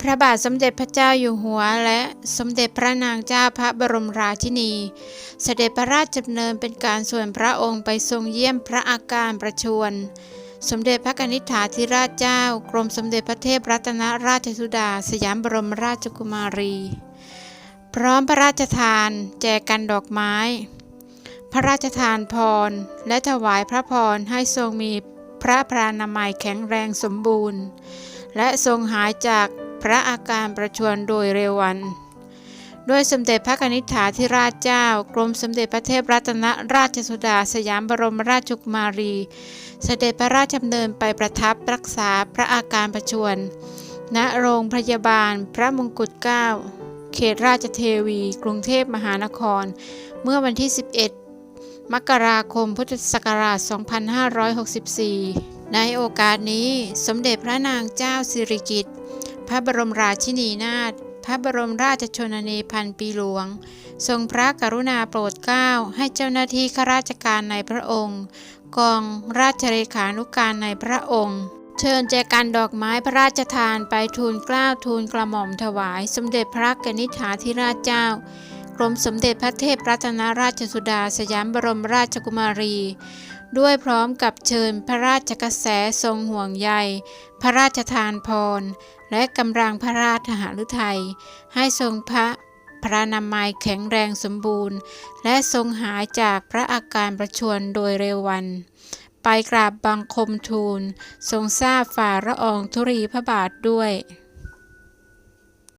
พระบาทสมเด็จพระเจ้าอยู่หัว และสมเด็จพระนางเจ้าพระบรมราชินี เสด็จพระราชดำเนินเป็นการส่วนพระองค์ไปทรงเยี่ยมพระอาการประชวรสมเด็จพระกนิษฐาธิราชเจ้า กรมสมเด็จพระเทพรัตนราชสุดา สยามบรมราชกุมารี พร้อมพระราชทาน แจกันดอกไม้ พระราชทานพร และถวายพระพรให้ทรงมีพระพรานามัยแข็งแรงสมบูรณ์ และทรงหายจาก พระอาการประชวรโดยเร็ววันด้วยสมเด็จพระนิษฐาธิราชเจ้า กรมสมเด็จพระเทพรัตนราชสุดาสยามบรมราชกุมารี เสด็จพระราชดำเนินไปประทับรักษาพระอาการประชวร ณ โรงพยาบาล พระมงกุฎเกล้า เขตราชเทวี กรุงเทพมหานคร เมื่อวันที่ 11 มกราคมพุทธศักราช 2564 ในโอกาสนี้สมเด็จพระนางเจ้าสิริกิติ์ พระบรมราชินีนาถพระบรมราชชนนีพันปีหลวง ทรงพระกรุณาโปรดเกล้าให้เจ้าหน้าที่ข้าราชการในพระองค์ กองราชเลขานุการในพระองค์เชิญแจกันดอกไม้พระราชทานไปทูลเกล้าทูลกระหม่อมถวาย สมเด็จพระกนิษฐาธิราชเจ้ากรมสมเด็จพระเทพรัตนราชสุดาสยามบรมราชกุมารี ด้วยพร้อมกับเชิญพระราชกระแสทรงห่วงใย พระราชทานพร และกำลังพระราชหฤทัยให้ทรงพระพระนามัยแข็งแรงสมบูรณ์ และทรงหายจากพระอาการประชวรโดยเร็ววัน ไปกราบบังคมทูล ทรงทราบฝ่าละองธุรีพระบาทด้วย